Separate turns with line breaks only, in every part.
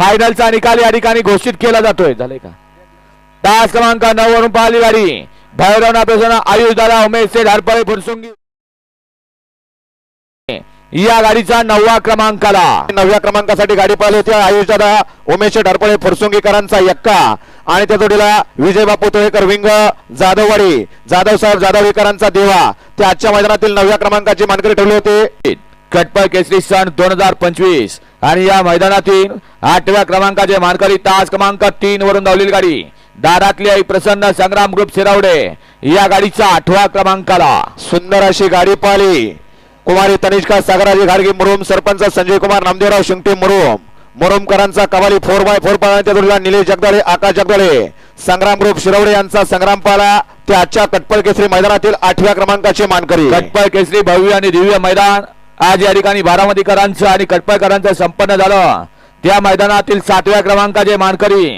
फायनलचा निकाल या ठिकाणी घोषित केला जातोय. झाले का? तास क्रमांक नऊ वरून पाहिली गाडी. भैरवना प्रसन्न आयुष दादा उमेश सेठ हरपळे फुरसुंगी या गाडीचा नववा क्रमांकाला.
नवव्या क्रमांकासाठी गाडी पाहिली होती. आयुष दादा उमेश ढरपळे फुरसुंगीकरांचा यक्का. आणि त्या जोडीला विजय बापू तोळेकर विंग जाधववाडी. जाधव साहेब जाधवईकरांचा देवा. ते आजच्या मैदानातील नवव्या क्रमांकाची मानकरी ठेवले होते.
कटपळ केसरी सण दोन हजार पंचवीस. आणि या मैदानातील आठव्या क्रमांकाचे मानकरी तास क्रमांक तीन वरून धावलेली गाडी. दारातली आई प्रसन्न संग्राम ग्रुप शिरावडे या गाडीचा आठवा क्रमांकाला.
सुंदर अशी गाडी पाहिली. कुमारी तनिष्का सागराजी घाडगे मुरुम सरपंच संजय कुमार नामदेवराव शिंगटे मुरुम. मुरुमकरांचा कवाली फोर बाय फोर पाळा त्या जोडीला निलेश जगदाळे आकाश जगदाळे. संग्राम ग्रुप शिरवडे यांचा संग्राम पाला ते आजच्या कटपळ केसरी मैदानातील आठव्या क्रमांकाचे मानकरी.
कटपळ केसरी भव्य आणि दिव्य मैदान आज या ठिकाणी बारामतीकरांचं आणि कटपळकरांचं संपन्न झालं. त्या मैदानातील सातव्या क्रमांकाचे मानकरी.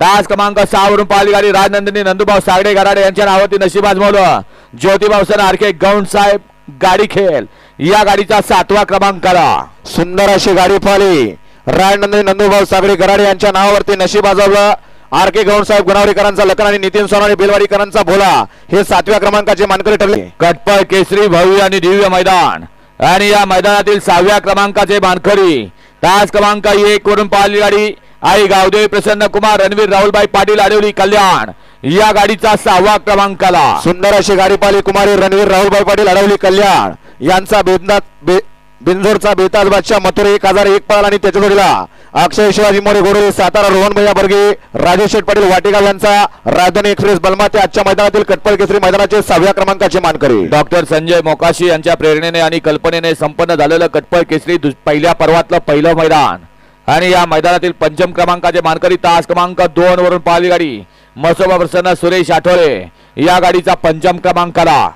तास क्रमांक सहा वरून पाहिली गाडी राजनंदिनी नंदुभाऊ सागडे गराडे यांच्या नावावरती नशीब आजमावलं ज्योतिभाऊ सन आरके गौंड साहेब गाडी खेळ. या गाडीचा सातवा क्रमांकाला
सुंदर अशी गाडी पाहिली. रायनंदनी नंदुभाऊ सागरे गराडे यांच्या नावावरती नशीब आजवलं आर के गौड साहेब गुणावडीकरांचा लखन आणि नितीन सोनारी बेलवाडीकरांचा भोला. हे सातव्या क्रमांकाचे मानकरी ठरले.
कटपळ केसरी भव्य आणि दिव्य मैदान. आणि या मैदानातील सहाव्या क्रमांकाचे मानकरी तास क्रमांक एक वरून पाहिली गाडी. आई गावदेवी प्रसन्न कुमार रणवीर राहुलबाई पाटील आडवली कल्याण. या गाडीचा सहावा क्रमांकाला.
सुंदर अशी गाडी पाहिली कुमारी रणवीर राहुलबाई पाटील अडवली कल्याण. यांचा भेदनात बे बिंजोरचा बेताज बादशाह मथुरे एक हजार एक पाल आणि त्याच्या जोडीला. अक्षय शिवाजी मोरे गोडे सातारा रोहन भैया बर्गे राजेश शेठ पाटील वाटेगाव यांचा राजधानी एक्सप्रेस बलमा ते आजच्या मैदानातील कटपळ केसरी मैदानाचे सहाव्या क्रमांकाचे मानकरी.
डॉक्टर संजय मोकाशी यांच्या प्रेरणेने आणि कल्पनेने संपन्न झालेलं कटपळ केसरी दुस- पहिल्या पर्वातलं पहिलं मैदान. आणि या मैदानातील पंचम क्रमांकाचे मानकरी तास क्रमांक दोन वरून पाहिली गाडी. मसोबा प्रसन्न सुरेश आठवले. या गाडीचा पंचम क्रमांकाला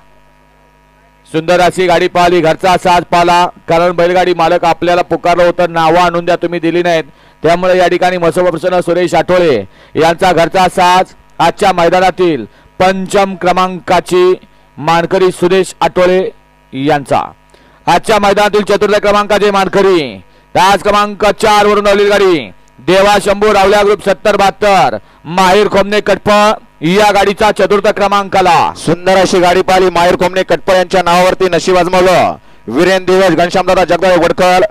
सुंदर अशी गाडी पाहिली घरचा साज पाला कारण बैलगाडी मालक आपल्याला पुकारलं होतं नावं आणून द्या तुम्ही दिली नाहीत. त्यामुळे या ठिकाणी मसोबा प्रसन्न सुरेश आठवले. यांचा घरचा साज आजच्या मैदानातील पंचम क्रमांकाची मानकरी सुरेश आठवले यांचा. आजच्या मैदानातील चतुर्थ क्रमांकाचे मानकरी. तास क्रमांक चार वरून लावलेली गाडी देवा शंभू रावल्या ग्रुप सत्तर बहात्तर. माहीर खोमने कटपळ. या गाडीचा चतुर्थ क्रमांकाला
सुंदर अशी गाडी पाहिली. माहेर कोंबडे कटपळ यांच्या नावावरती नशीब आजमावलं. वीरेन दिवस घनश्यामदादा जगदाळे वडकर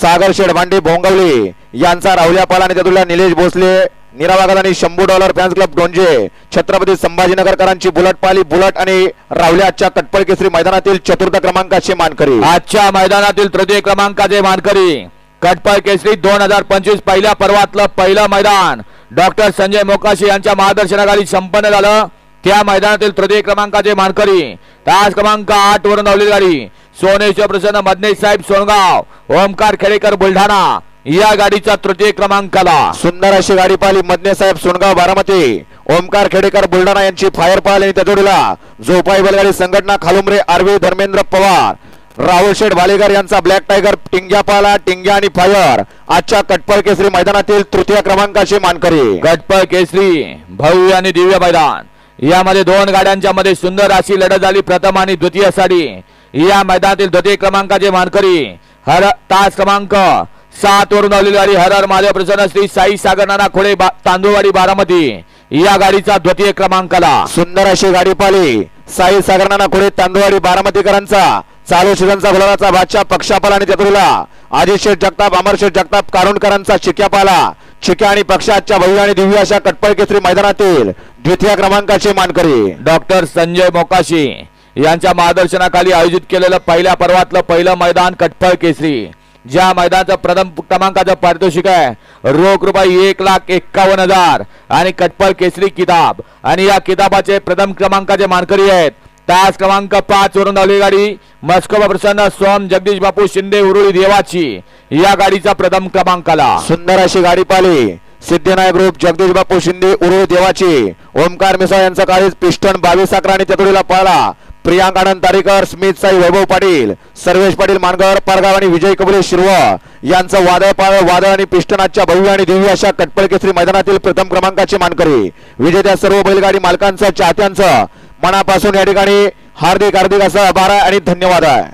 सागर शेड भांडे भोंगवली यांचा राहुल्या पाला आणि त्यातुल्या निलेश भोसले निरावागत आणि Shambhu dollar fans club Donje Chhatrapati संभाजीनगरकरांची bullet पाली बुलट आणि राहुल्या आजच्या कटपळ केसरी मैदानातील चतुर्थ क्रमांकाचे मानकरी.
आजच्या मैदानातील तृतीय क्रमांकाचे मानकरी कटपळ केसरी दोन हजार पंचवीस पहिल्या पर्वातलं पहिलं मैदान. डॉक्टर संजय मोकाशी यांच्या मार्गदर्शनाखाली संपन्न झालं. त्या मैदानातील तृतीय क्रमांकाचे मानकरी. तास क्रमांक आठ वरून धावलेली गाडी. सोनेश्वर प्रसन्न मदनेश साहेब सोनगाव ओमकार खेडेकर बुलढाणा. या गाडीचा तृतीय क्रमांकाला
सुंदर अशी गाडी पाहिली मदने साहेब सोनगाव बारामती. ओमकार खेडेकर बुलढाणा यांची फायर पाहिली आणि त्या जोडीला जोपाई बैलगाडी संघटना खालुमरे आरवी धर्मेंद्र पवार. राहुल शेठ भालेकर यांचा ब्लॅक टायगर टिंग्या पाला टिंग्या आणि फायर. आजच्या कटपळ केसरी मैदानातील तृतीय क्रमांकाचे मानकरी.
गटपळ केसरी भव्य आणि दिव्य मैदान. यामध्ये दोन गाड्यांच्या मध्ये सुंदर अशी लढत झाली प्रथम आणि द्वितीयसाठी या मैदानातील द्वितीय क्रमांकाचे मानकरी हर तास क्रमांक सात वरून आलेली गाडी हर हर महादेव प्रसन्न श्री साई सागर नाना खोळे बा- तांदूळवाडी बारामती. या गाडीचा द्वितीय क्रमांकाला.
सुंदर अशी गाडी पाहिली साई सागरनाना खुडे तांदुवाडी बारामतीकरांचा. चालू सीझनचा गुलाबाचा बादशाह पक्षापाला आणि त्यातुला अजित शेठ जगताप अमर शेठ जगताप कारुणकरांचा शिक्यापाला शिक्या आणि पक्षाच्या भव्य आणि दिव्य अशा कटपळ केसरी मैदानातील द्वितीय क्रमांकाचे मानकरी.
डॉक्टर संजय मोकाशी यांच्या मार्गदर्शनाखाली आयोजित केलेलं पहिल्या पर्वातलं पहिलं मैदान कटपळ केसरी. ज्या मैदानाचं प्रथम क्रमांकाचं पारितोषिक आहे रोख रुपये एक लाख एक्कावन्न हजार आणि कटपळ केसरी किताब. आणि या किताबाचे प्रथम क्रमांकाचे मानकरी आहेत तास क्रमांक पाच वरून धावली गाडी. मस्कोबा प्रसन्न सोम जगदीश बापू शिंदे उरुळी देवाची. या गाडीचा प्रथम क्रमांकाला.
सुंदर अशी गाडी पाली सिद्धिनायक ग्रुप जगदीश बापू शिंदे उरुळी देवाची. ओमकार मिसाळ यांचा काळीज पिस्टन बावीस अकरा आणि त्यातुडीला पाळला. प्रियांक आनंद तारेकर स्मित साई वैभव पाटील सर्वेश पाटील मानगर पारगाव आणि विजय कबुले शिरव यांचं वादळ पाळ वादळ आणि पिष्टनाच्या भव्य आणि दिव्य अशा कटपळ केसरी मैदानातील प्रथम क्रमांकाचे मानकरी. विजेत्या सर्व बैलगाडी मालकांचं चाहत्यांचं मनापासून या ठिकाणी हार्दिक हार्दिक असं आभार आहे आणि धन्यवाद आहे.